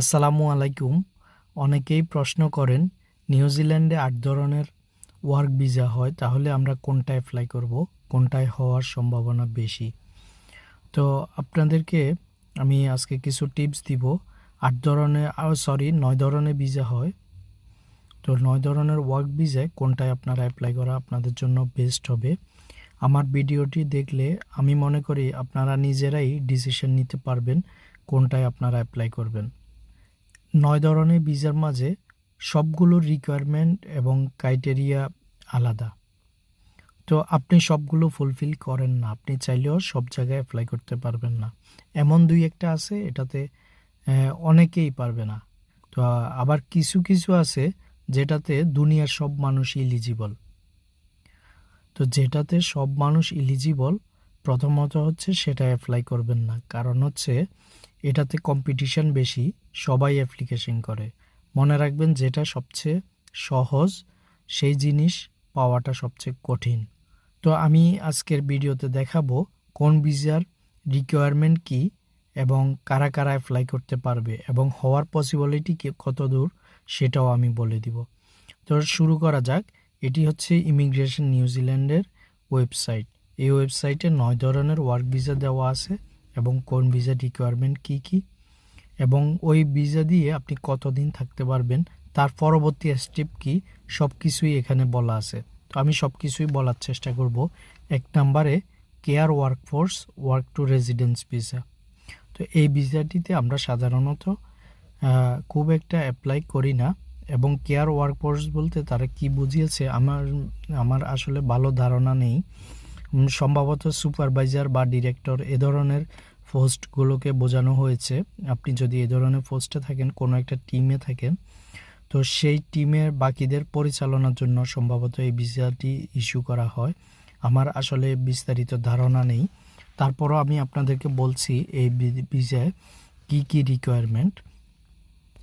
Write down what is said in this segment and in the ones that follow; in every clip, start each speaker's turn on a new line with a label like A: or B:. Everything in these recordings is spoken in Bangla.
A: আসসালামু আলাইকুম। অনেকেই প্রশ্ন করেন নিউজিল্যান্ডে আট ধরনের ওয়ার্ক ভিসা হয়, তাহলে আমরা কোনটা অ্যাপ্লাই করব? কোনটায় হওয়ার সম্ভাবনা বেশি? তো আপনাদেরকে আমি আজকে কিছু টিপস দিব। আট ধরনের সরি নয় ধরনের ভিসা হয়। তো নয় ধরনের ওয়ার্ক ভিসায় কোনটায় আপনারা অ্যাপ্লাই করা আপনাদের জন্য বেস্ট হবে? আমার ভিডিওটি দেখলে আমি মনে করি আপনারা নিজেরাই ডিসিশন নিতে পারবেন, কোনটায় আপনারা অ্যাপ্লাই করবেন। নয় ধরনের ভিসার মাঝে সবগুলোর রিকোয়ারমেন্ট এবং ক্রাইটেরিয়া আলাদা। তো আপনি সবগুলো ফুলফিল করেন না, আপনি চাইলেও সব জায়গায় অ্যাপ্লাই করতে পারবেন না। এমন দুই একটা আছে, এটাতে অনেকেই পারবে না। তো আবার কিছু কিছু আছে যেটাতে দুনিয়ার সব মানুষ ইলিজিবল তো যেটাতে সব মানুষ ইলিজিবল প্রথমত হচ্ছে সেটা অ্যাপ্লাই করবেন না। কারণ হচ্ছে এটাতে কম্পিটিশন বেশি, সবাই অ্যাপ্লিকেশন করে। মনে রাখবেন যেটা সবচেয়ে সহজ, সেই জিনিস পাওয়াটা সবচেয়ে কঠিন। তো আমি আজকের ভিডিওতে দেখাবো কোন ভিসার রিকোয়ারমেন্ট কি এবং কারা কারা অ্যাপ্লাই করতে পারবে এবং হওয়ার পসিবিলিটি কত দূর সেটাও আমি বলে দিব। তো শুরু করা যাক। এটি হচ্ছে ইমিগ্রেশন নিউজিল্যান্ডের ওয়েবসাইট এই ওয়েবসাইটে নয় ধরনের ওয়ার্ক ভিসা দেওয়া আছে। এবং কোন ভিসা রিকোয়ারমেন্ট কি কি, এবং ওই ভিসা দিয়ে আপনি কতদিন থাকতে পারবেন, তার পরবর্তী স্টেপ কি সব কিছুই এখানে বলা আছে। তো আমি সব কিছুই বলার চেষ্টা করব। এক নম্বরে care workforce work to residence visa তো এই ভিসাটিতে আমরা সাধারণত খুব একটা অ্যাপ্লাই করি না, এবং কেয়ার ওয়ার্কফোর্স বলতে তারা কি বুঝিয়েছে, আমার আমার আসলে ভালো ধারণা নেই। সম্ভবত সুপারভাইজার বা ডিরেক্টর এ ধরনের পোস্টগুলোকে বোঝানো হয়েছে। আপনি যদি এ ধরনের পোস্টে থাকেন, কোনো একটা টিমে থাকেন, তো সেই টিমের বাকিদের পরিচালনার জন্য সম্ভবত এই ভিসাটি ইস্যু করা হয়। আমার আসলে বিস্তারিত ধারণা নেই। তারপরও আমি আপনাদেরকে বলছি এই ভিসায় কি কি রিকোয়ারমেন্ট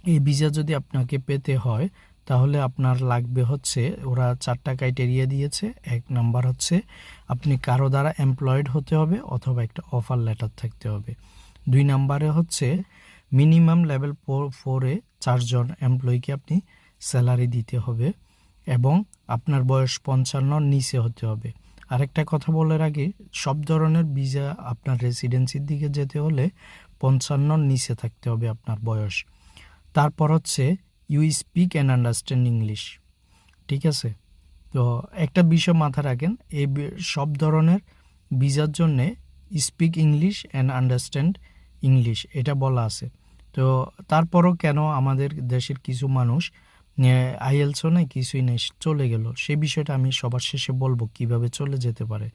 A: এই ভিসা যদি আপনাকে পেতে হয় তাহলে আপনার লাগবে হচ্ছে, ওরা চারটা ক্রাইটেরিয়া দিয়েছে। এক নাম্বার হচ্ছে, আপনি কারও দ্বারা এমপ্লয়েড হতে হবে অথবা একটা অফার লেটার থাকতে হবে। দুই নাম্বারে হচ্ছে মিনিমাম লেভেল ফোর ফোরে চারজন এমপ্লয়িকে আপনি স্যালারি দিতে হবে এবং আপনার বয়স পঞ্চান্নর নিচে হতে হবে। আরেকটা কথা বলার আগে, সব ধরনের ভিসা আপনার রেসিডেন্সির দিকে যেতে হলে পঞ্চান্নর নিচে থাকতে হবে আপনার বয়স। তারপর হচ্ছে you speak and understand English ঠিক আছে? তো একটা বিষয় মাথা রাখেন, এই সব ধরনের ভিসার জন্যে speak English and understand English এটা বলা আছে। তো তারপরও কেন আমাদের দেশের কিছু মানুষ আইএলসও নেই কিছুই নেই, চলে গেল? সে বিষয়টা আমি সবার শেষে বলব, কীভাবে চলে যেতে পারে?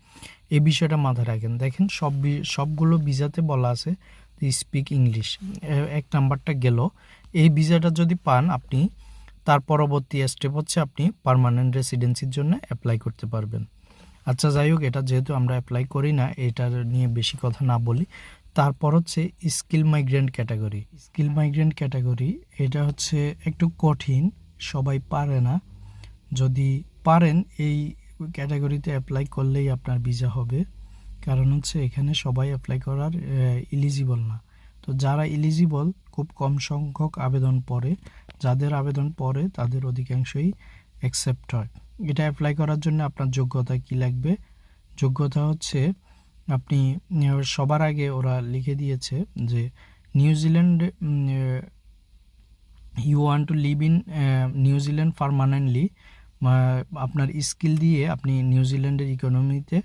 A: এই বিষয়টা মাথায় রাখেন। দেখেন, সব সবগুলো ভিসাতে বলা আছে স্পিক ইংলিশ এক নাম্বারটা গেল এই ভিসাটা যদি পান আপনি, তার পরবর্তী স্টেপ হচ্ছে আপনি পার্মানেন্ট রেসিডেন্সির জন্য অ্যাপ্লাই করতে পারবেন। আচ্ছা যাই হোক, এটা যেহেতু আমরা অ্যাপ্লাই করি না, এটার নিয়ে বেশি কথা না বলি। তারপর হচ্ছে skill migrant category skill migrant category এটা হচ্ছে একটু কঠিন, সবাই পারে না। যদি পারেন, এই ক্যাটাগরিতে অ্যাপ্লাই করলেই আপনার ভিসা হবে। কারণ হচ্ছে এখানে সবাই অ্যাপ্লাই করার ইলিজিবল না। তো যারা ইলিজিবল খুব কম সংখ্যক আবেদন পড়ে। যাদের আবেদন পড়ে, তাদের অধিকাংশই অ্যাকসেপ্ট হয়। এটা অ্যাপ্লাই করার জন্য আপনার যোগ্যতা কি লাগবে? যোগ্যতা হচ্ছে, আপনি সবার আগে ওরা লিখে দিয়েছে যে New Zealand you want to live in New Zealand permanently আপনার স্কিল দিয়ে আপনি নিউজিল্যান্ডের ইকোনমিতে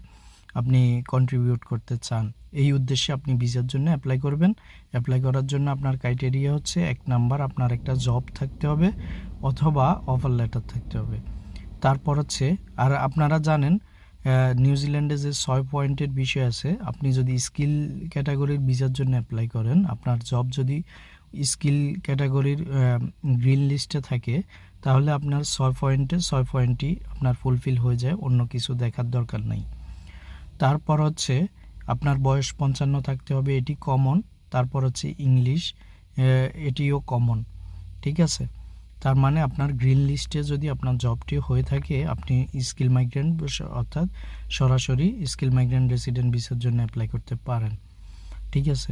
A: আপনি কন্ট্রিবিউট করতে চান। এই উদ্দেশ্যে আপনি ভিসার জন্য অ্যাপ্লাই করবেন। অ্যাপ্লাই করার জন্য আপনার ক্রাইটেরিয়া হচ্ছে এক নাম্বার আপনার একটা জব থাকতে হবে অথবা অফার লেটার থাকতে হবে। তারপর হচ্ছে, আর আপনারা জানেন নিউজিল্যান্ডে যে ছয় পয়েন্টের বিষয় আছে, আপনি যদি স্কিল ক্যাটাগরির ভিসার জন্য অ্যাপ্লাই করেন, আপনার জব যদি স্কিল ক্যাটাগরির গ্রিন লিস্টে থাকে, তাহলে আপনার ছয় পয়েন্টে ছয় পয়েন্টই আপনার ফুলফিল হয়ে যায়, অন্য কিছু দেখার দরকার নাই। তারপর হচ্ছে আপনার বয়স পঞ্চান্ন থাকতে হবে, এটি কমন তারপর হচ্ছে ইংলিশ এটিও কমন ঠিক আছে? তার মানে আপনার গ্রিন লিস্টে যদি আপনার জবটি হয়ে থাকে, আপনি স্কিল মাইগ্রেন্ট অর্থাৎ সরাসরি স্কিল মাইগ্রেন্ট রেসিডেন্ট ভিসার জন্য অ্যাপ্লাই করতে পারেন, ঠিক আছে?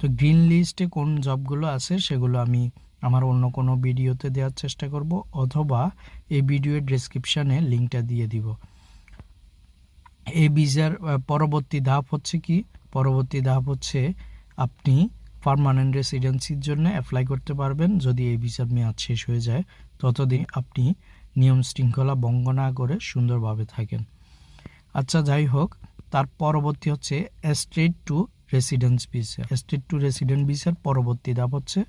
A: তো গ্রিন লিস্টে কোন জবগুলো আছে, সেগুলো আমি আমার অন্য কোনো ভিডিওতে দেওয়ার চেষ্টা করব, অথবা এই ভিডিওর ডেসক্রিপশানে লিঙ্কটা দিয়ে দিব। এই ভিসার পরবর্তী ধাপ হচ্ছে কি? পরবর্তী ধাপ হচ্ছে আপনি পার্মানেন্ট রেসিডেন্সির জন্য অ্যাপ্লাই করতে পারবেন। যদি এই ভিসার মেয়াদ শেষ হয়ে যায়, ততদিন আপনি নিয়ম শৃঙ্খলা ভঙ্গ না করে সুন্দরভাবে থাকেন। আচ্ছা যাই হোক, তার পরবর্তী হচ্ছে state to residence visa state to resident ভিসার পরবর্তী ধাপ হচ্ছে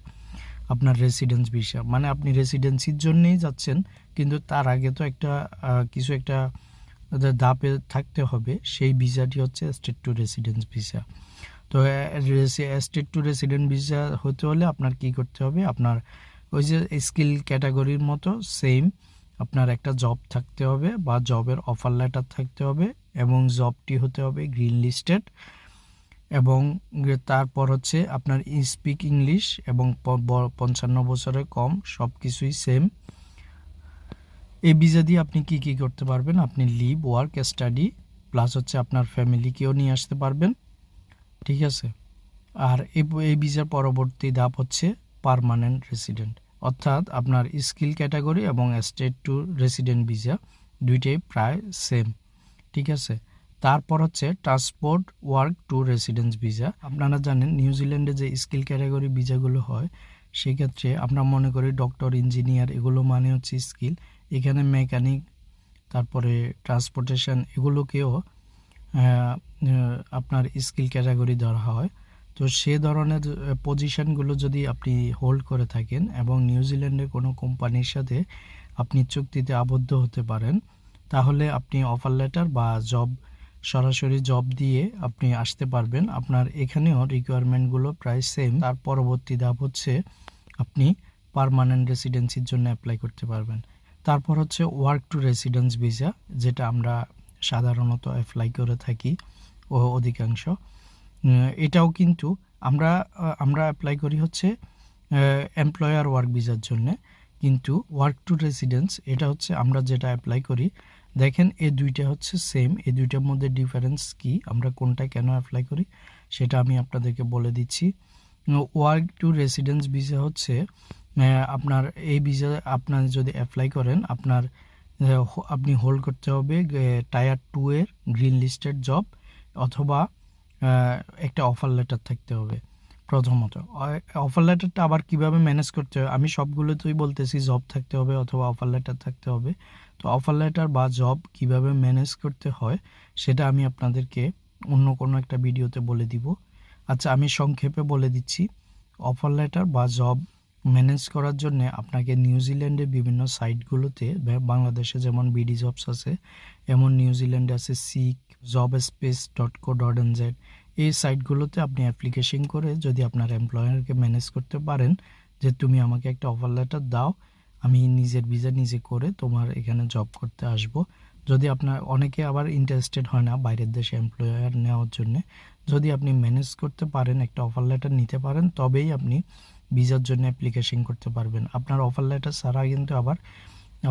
A: আপনার রেসিডেন্স ভিসা মানে আপনি রেসিডেন্সির জন্যেই যাচ্ছেন, কিন্তু তার আগে তো একটা কিছু একটা ধাপে থাকতে হবে। সেই ভিসাটি হচ্ছে স্টেট টু রেসিডেন্স ভিসা তো স্টেট টু রেসিডেন্ট ভিসা হতে হলে আপনার কি করতে হবে? আপনার ওই যে স্কিল ক্যাটাগরির মতো সেম আপনার একটা জব থাকতে হবে বা জবের অফার লেটার থাকতে হবে এবং জবটি হতে হবে গ্রিন লিস্টেড এবং তারপর হচ্ছে আপনার স্পিক ইংলিশ এবং পঞ্চান্ন বছরের কম সব কিছুই সেম এই ভিসা দিয়ে আপনি কি কি করতে পারবেন? আপনি লিভ ওয়ার্ক স্টাডি প্লাস হচ্ছে আপনার ফ্যামিলিকেও নিয়ে আসতে পারবেন। ঠিক আছে? আর এই ভিসার পরবর্তী ধাপ হচ্ছে পার্মানেন্ট রেসিডেন্ট অর্থাৎ আপনার স্কিল ক্যাটাগরি এবং স্টেট টু রেসিডেন্ট ভিসা দুইটাই প্রায় সেম ঠিক আছে? তারপর হচ্ছে transport work to residence visa আপনারা জানেন নিউজিল্যান্ডে যে স্কিল ক্যাটাগরি ভিসাগুলো হয়, সেক্ষেত্রে আমরা মনে করি ডক্টর ইঞ্জিনিয়ার এগুলো মানে হচ্ছে স্কিল এখানে মেকানিক তারপরে ট্রান্সপোর্টেশন এগুলোকেও আপনার স্কিল ক্যাটাগরি ধরা হয়। তো সে ধরনের পজিশনগুলো যদি আপনি হোল্ড করে থাকেন এবং নিউজিল্যান্ডের কোনো কোম্পানির সাথে আপনি চুক্তিতে আবদ্ধ হতে পারেন, তাহলে আপনি অফার লেটার বা জব সরাসরি জব দিয়ে আপনি আসতে পারবেন। আপনার এখানেও রিকোয়ারমেন্টগুলো প্রায় সেম তার পরবর্তী ধাপ হচ্ছে আপনি পারমানেন্ট রেসিডেন্সির জন্য অ্যাপ্লাই করতে পারবেন। তারপর হচ্ছে ওয়ার্ক টু রেসিডেন্স ভিসা যেটা আমরা সাধারণত অ্যাপ্লাই করে থাকি, ও অধিকাংশ। এটাও কিন্তু আমরা আমরা অ্যাপ্লাই করি হচ্ছে এমপ্লয়ার ওয়ার্ক ভিসার জন্য। কিন্তু ওয়ার্ক টু রেসিডেন্স এটা হচ্ছে আমরা যেটা অ্যাপ্লাই করি, দেখেন এই দুইটা হচ্ছে সেম এই দুইটার মধ্যে ডিফারেন্স কি, আমরা কোনটা কেন অ্যাপ্লাই করি, সেটা আমি আপনাদেরকে বলে দিচ্ছি। ওয়ার্ক টু রেসিডেন্স ভিসা হচ্ছে আপনার এই ভিসা আপনার যদি অ্যাপ্লাই করেন, আপনার আপনি হোল্ড করতে হবে টায়ার টু এর গ্রিন লিস্টেড জব অথবা একটা অফার লেটার থাকতে হবে প্রথমত। অফার লেটারটা আবার কীভাবে ম্যানেজ করতে হবে আমি সবগুলোতেই বলতেছি জব থাকতে হবে অথবা অফার লেটার থাকতে হবে। তো অফার লেটার বা জব কীভাবে ম্যানেজ করতে হয়, সেটা আমি আপনাদেরকে অন্য কোনো একটা ভিডিওতে বলে দিব। আচ্ছা আমি সংক্ষেপে বলে দিচ্ছি। অফার লেটার বা জব ম্যানেজ করার জন্য আপনাকে নিউজিল্যান্ডের বিভিন্ন সাইটগুলোতে বাংলাদেশে যেমন বিডি জবস আছে, এমন নিউজিল্যান্ডে আছে seek job space dot co dot N Z এই সাইটগুলোতে আপনি অ্যাপ্লিকেশন করে যদি আপনার এমপ্লয়ারকে ম্যানেজ করতে পারেন, যে তুমি আমাকে একটা অফার লেটার দাও, আমি নিজের ভিসা নিজে করে তোমার এখানে জব করতে আসব। যদি আপনার, অনেকে আবার ইন্টারেস্টেড হয় না বাইরের দেশে এমপ্লয়ার নেওয়ার জন্য, যদি আপনি ম্যানেজ করতে পারেন, একটা অফার লেটার নিতে পারেন, তবেই আপনি ভিসার জন্য অ্যাপ্লিকেশন করতে পারবেন। আপনার অফার লেটার ছাড়া কিন্তু আবার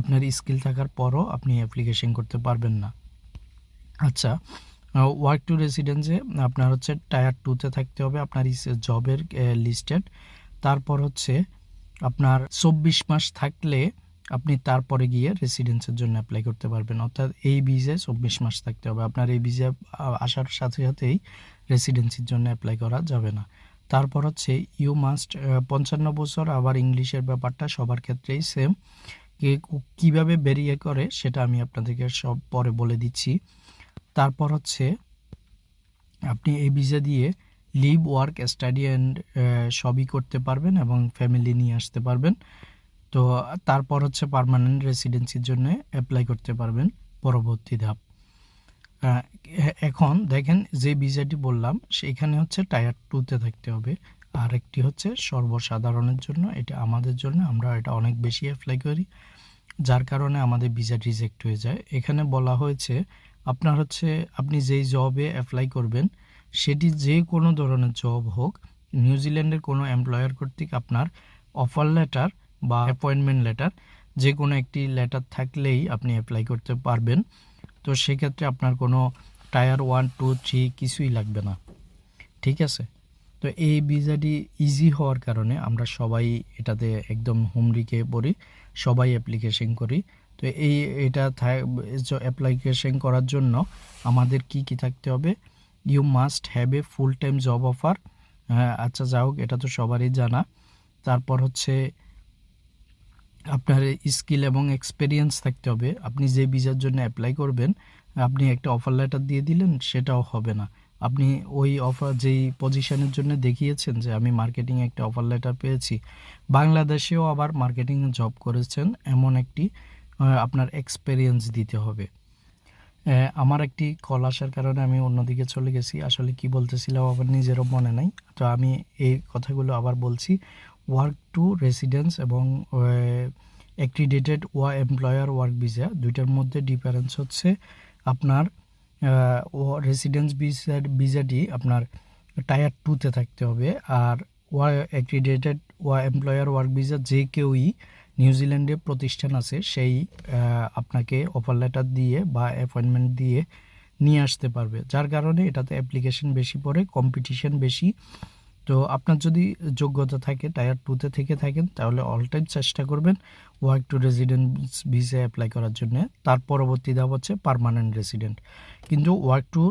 A: আপনার স্কিল থাকার পরও আপনি অ্যাপ্লিকেশন করতে পারবেন না। আচ্ছা ওয়ার্ক টু রেসিডেন্সে আপনার হচ্ছে টায়ার টুতে থাকতে হবে, আপনার জবের লিস্টেড তারপর হচ্ছে আপনার চব্বিশ মাস থাকলে আপনি তারপরে গিয়ে রেসিডেন্সের জন্য অ্যাপ্লাই করতে পারবেন। অর্থাৎ এই ভিসে চব্বিশ মাস থাকতে হবে। আপনার এই ভিসা আসার সাথে সাথেই রেসিডেন্সির জন্য অ্যাপ্লাই করা যাবে না। তারপর হচ্ছে ইউ মাস্ট পঞ্চান্ন বছর আবার ইংলিশের ব্যাপারটা সবার ক্ষেত্রেই সেম কীভাবে বেরিয়ে করে সেটা আমি আপনাদেরকে সব পরে বলে দিচ্ছি। তারপর হচ্ছে আপনি এই ভিসা দিয়ে লিভ ওয়ার্ক স্টাডি অ্যান্ড সবই করতে পারবেন এবং ফ্যামিলি নিয়ে আসতে পারবেন। তো তারপর হচ্ছে পার্মানেন্ট রেসিডেন্সির জন্য অ্যাপ্লাই করতে পারবেন। পরবর্তী ধাপ। এখন দেখেন যে ভিসাটি বললাম, সেখানে হচ্ছে টায়ার টুতে থাকতে হবে। আর একটি হচ্ছে সর্বসাধারণের জন্য, এটা আমাদের জন্য, আমরা এটা অনেক বেশি অ্যাপ্লাই করি, যার কারণে আমাদের ভিসা রিজেক্ট হয়ে যায়। এখানে বলা হয়েছে, আপনার হচ্ছে, আপনি যেই জবে অ্যাপ্লাই করবেন, সেটি যে কোনো ধরনের জব হোক নিউজিল্যান্ডের কোনো এমপ্লয়ার কর্তৃক আপনার অফার লেটার বা অ্যাপয়েন্টমেন্ট লেটার যে কোনো একটি লেটার থাকলেই আপনি অ্যাপ্লাই করতে পারবেন। তো সেক্ষেত্রে আপনার কোনো টায়ার ওয়ান, টু, থ্রি কিছুই লাগবে না। ঠিক আছে? তো এই ভিসাটি ইজি হওয়ার কারণে আমরা সবাই এটাতে একদম হুমরিকে পড়ি, সবাই অ্যাপ্লিকেশন করি। তো এই, এটা অ্যাপ্লিকেশন করার জন্য আমাদের কি কি থাকতে হবে? You must have a full time job offer হ্যাঁ আচ্ছা যাই হোক, এটা তো সবারই জানা। তারপর হচ্ছে আপনার স্কিল এবং এক্সপেরিয়েন্স থাকতে হবে। আপনি যে ভিসার জন্য অ্যাপ্লাই করবেন, আপনি একটা অফার লেটার দিয়ে দিলেন, সেটাও হবে না। আপনি ওই অফার যেই পজিশনের জন্য দেখিয়েছেন যে আমি মার্কেটিংয়ে একটা অফার লেটার পেয়েছি, বাংলাদেশেও আবার মার্কেটিংয়ে জব করেছেন, এমন একটি আপনার এক্সপেরিয়েন্স দিতে হবে। আমার একটি কল আসার কারণে আমি অন্যদিকে চলে গেছি। আসলে কি বলতেছিলাম আবার নিজেরও মনে নাই। তো আমি এই কথাগুলো আবার বলছি। ওয়ার্ক টু রেসিডেন্স এবং অ্যাক্রিডেটেড ওয়া এমপ্লয়ার ওয়ার্ক ভিসা দুইটার মধ্যে ডিফারেন্স হচ্ছে আপনার ও রেসিডেন্স ভিসা ভিসাটি আপনার টায়ার টুতে থাকতে হবে আর ওয়া অ্যাক্রিডেটেড ওয়া এমপ্লয়ার ওয়ার্ক ভিসা যে কেউই নিউজিল্যান্ডে প্রতিষ্ঠান আছে সেই আপনাকে অফার লেটার দিয়ে বা অ্যাপয়েন্টমেন্ট দিয়ে নিয়ে আসতে পারবে। যার কারণে এটাতে অ্যাপ্লিকেশন বেশি পড়ে কম্পিটিশন বেশি তো আপনার যদি যোগ্যতা থাকে টায়ার টুতে থেকে থাকেন, তাহলে অল টাইম চেষ্টা করবেন work to residence visa apply করার জন্য। তার পরবর্তী ধাপ হচ্ছে পার্মানেন্ট রেসিডেন্ট কিন্তু ওয়ার্ক টু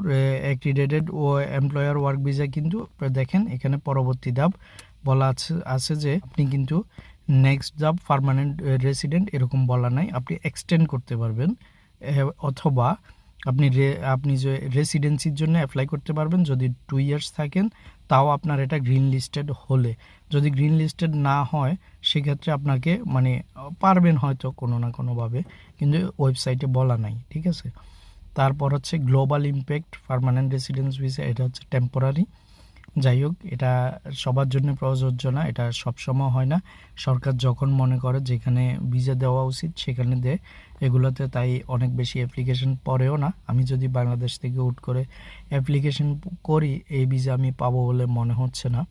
A: অ্যাক্রিডেটেড ও এমপ্লয়ার ওয়ার্ক ভিসা কিন্তু, দেখেন এখানে পরবর্তী ধাপ বলা আছে আছে যে আপনি কিন্তু নেক্সট ধাপ পারমানেন্ট রেসিডেন্ট এরকম বলা নাই। আপনি এক্সটেন্ড করতে পারবেন অথবা আপনি আপনি যে রেসিডেন্সির জন্য অ্যাপ্লাই করতে পারবেন। যদি টু ইয়ার্স থাকেন তাও আপনার এটা গ্রিন লিস্টেড হলে। যদি গ্রিন লিস্টেড না হয়, সেক্ষেত্রে আপনাকে মানে পারবেন হয়তো কোনো না কোনোভাবে, কিন্তু ওয়েবসাইটে বলা নাই, ঠিক আছে? তারপর হচ্ছে global impact permanent residence visa এটা হচ্ছে টেম্পোরারি যাই হোক, এটা সবার জন্য প্রযোজ্য না, এটা সবসময় হয় না। সরকার যখন মনে করে যেখানে ভিসা দেওয়া উচিত সেখানে দেয়, এগুলোতে তাই অনেক বেশি অ্যাপ্লিকেশন পড়েও না। আমি যদি বাংলাদেশ থেকে উঠ করে অ্যাপ্লিকেশন করি, এই ভিসা আমি পাবো বলে মনে হচ্ছে না।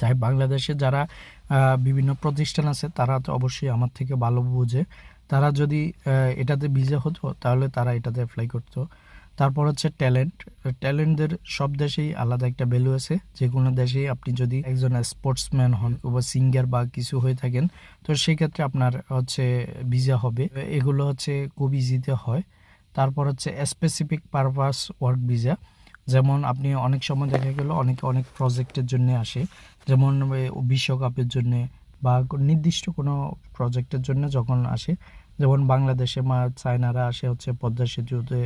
A: তাই বাংলাদেশে যারা বিভিন্ন প্রতিষ্ঠান আছে, তারা তো অবশ্যই আমার থেকে ভালো বুঝে। তারা যদি এটাতে ভিসা হতো, তাহলে তারা এটাতে অ্যাপ্লাই করতো। তারপর হচ্ছে ট্যালেন্ট ট্যালেন্টদের সব দেশেই আলাদা একটা ভ্যালু আছে। যে কোনো দেশেই আপনি যদি একজন স্পোর্টসম্যান হন বা সিঙ্গার বা কিছু হয়ে থাকেন, তো সেক্ষেত্রে আপনার হচ্ছে ভিসা হবে। এগুলো হচ্ছে খুব ইজিতে হয়। তারপর হচ্ছে স্পেসিফিক পারপাস ওয়ার্ক ভিসা যেমন আপনি অনেক সময় দেখা গেল অনেকে অনেক প্রজেক্টের জন্য আসে। যেমন বিশ্বকাপের জন্য বা নির্দিষ্ট কোনো প্রজেক্টের জন্য যখন আসে, যেমন বাংলাদেশে মা চায়নারা আসে হচ্ছে পদ্মা সেতুতে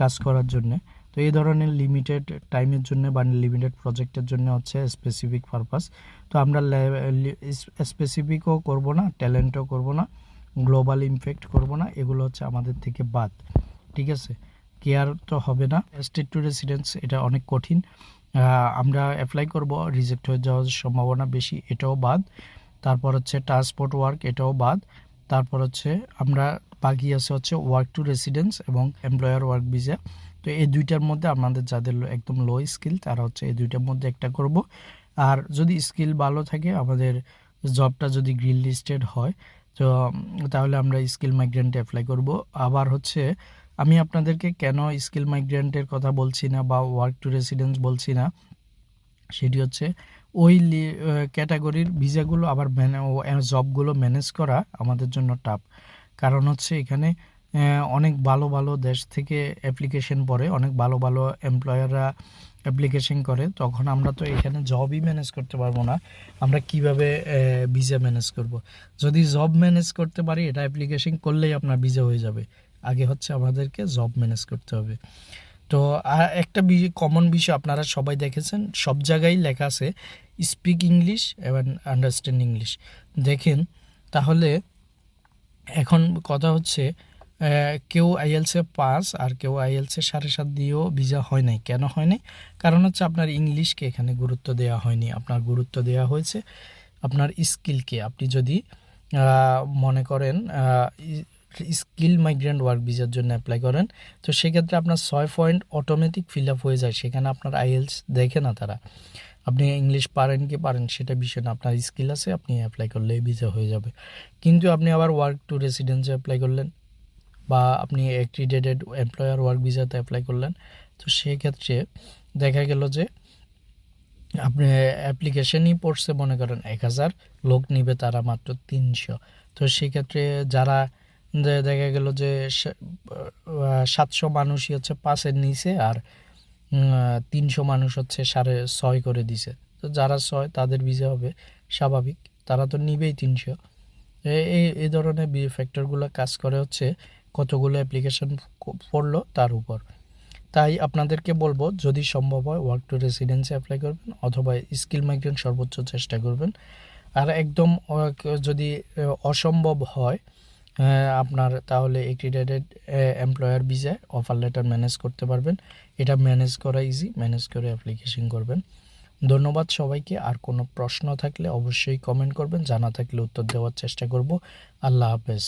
A: কাজ করার জন্য। তো এই ধরনের লিমিটেড টাইমের জন্য বা লিমিটেড প্রজেক্টের জন্য হচ্ছে স্পেসিফিক পারপাস তো আমরা স্পেসিফিকও করব না ট্যালেন্টও করব না গ্লোবাল ইমপ্যাক্ট করব না, এগুলো হচ্ছে আমাদের থেকে বাদ। ঠিক আছে? কেয়ার তো হবে না। স্টেট টু রেসিডেন্স এটা অনেক কঠিন। আমরা অ্যাপ্লাই করব রিজেক্ট হয়ে যাওয়ার সম্ভাবনা বেশি, এটাও বাদ। তারপর হচ্ছে ট্রান্সপোর্ট ওয়ার্ক এটাও বাদ। তারপর হচ্ছে আমরা বাকি আছে হচ্ছে ওয়ার্ক টু রেসিডেন্স এবং এমপ্লয়ার ওয়ার্ক ভিসা তো এই দুইটার মধ্যে আমাদের যাদের একদম লো স্কিল তারা হচ্ছে এই দুইটার মধ্যে একটা করব। আর যদি স্কিল ভালো থাকে, আমাদের জবটা যদি গ্রিন লিস্টেড হয়, তো তাহলে আমরা স্কিল মাইগ্রেন্টে অ্যাপ্লাই করব। আবার হচ্ছে, আমি আপনাদেরকে কেন স্কিল মাইগ্রেন্টের কথা বলছি না বা ওয়ার্ক টু রেসিডেন্স বলছি না, সেটি হচ্ছে ওই ক্যাটাগরির ভিসাগুলো আবার জবগুলো ম্যানেজ করা আমাদের জন্য টাফ কারণ হচ্ছে এখানে অনেক ভালো ভালো দেশ থেকে অ্যাপ্লিকেশন পড়ে, অনেক ভালো ভালো এমপ্লয়াররা অ্যাপ্লিকেশন করে। তখন আমরা তো এখানে জবই ম্যানেজ করতে পারব না। আমরা কীভাবে ভিসা ম্যানেজ করব। যদি জব ম্যানেজ করতে পারি, এটা অ্যাপ্লিকেশন করলেই আপনার ভিসা হয়ে যাবে। আগে হচ্ছে আমাদেরকে জব ম্যানেজ করতে হবে। তো একটা কমন বিষয় আপনারা সবাই দেখেছেন, সব জায়গায় লেখা আছে স্পিক ইংলিশ এবং আন্ডারস্ট্যান্ড ইংলিশ দেখেন, তাহলে এখন কথা হচ্ছে কেউ আইএলসে পাস আর কেউ আইএলসে সাড়ে সাত দিয়েও ভিসা হয় নাই। কেন হয় নাই? কারণ হচ্ছে আপনার ইংলিশকে এখানে গুরুত্ব দেওয়া হয়নি। আপনার গুরুত্ব দেওয়া হয়েছে আপনার স্কিলকে। আপনি যদি মনে করেন স্কিল মাইগ্রেন্ট ওয়ার্ক ভিসার জন্য অ্যাপ্লাই করেন, তো সেক্ষেত্রে আপনার ছয় পয়েন্ট অটোমেটিক ফিল আপ হয়ে যায়। সেখানে আপনার আইএলস দেখে না তারা। আপনি ইংলিশ পারেন কি পারেন সেটা বিষয় না। আপনার স্কিল আছে, আপনি অ্যাপ্লাই করলেই ভিসা হয়ে যাবে। কিন্তু আপনি আবার ওয়ার্ক টু রেসিডেন্সে অ্যাপ্লাই করলেন বা আপনি অ্যাক্রিডেটেড এমপ্লয়ার ওয়ার্ক ভিসাতে অ্যাপ্লাই করলেন। তো সেক্ষেত্রে দেখা গেল যে আপনি অ্যাপ্লিকেশনই পড়ছে মনে করেন এক হাজার, লোক নিবে তারা মাত্র তিনশো। তো সেক্ষেত্রে যারা দেখা গেল যে সাতশো মানুষই হচ্ছে পাঁচের নিচে আর তিনশো মানুষ হচ্ছে সাড়ে ছয় করে দিছে। তো যারা ছয়, তাদের ভিজা হবে স্বাভাবিক। তারা তো নিবেই তিনশো। এই এই ধরনের বি ফ্যাক্টরগুলো কাজ করে হচ্ছে কতগুলো অ্যাপ্লিকেশন পড়ল তার উপর। তাই আপনাদেরকে বলব, যদি সম্ভব হয় ওয়ার্ক টু রেসিডেন্সি অ্যাপ্লাই করবেন অথবা স্কিল মাইগ্রেন্ট সর্বোচ্চ চেষ্টা করবেন। আর একদম যদি অসম্ভব হয় আপনার তাহলে এক্রিডেটেড এমপ্লয়ার ভিসায় অফার লেটার ম্যানেজ করতে পারবেন। এটা ম্যানেজ করা ইজি ম্যানেজ করে অ্যাপ্লিকেশন করবেন। ধন্যবাদ সবাইকে। আর কোনো প্রশ্ন থাকলে অবশ্যই কমেন্ট করবেন। জানা থাকলে উত্তর দেওয়ার চেষ্টা করব। আল্লাহ হাফেজ।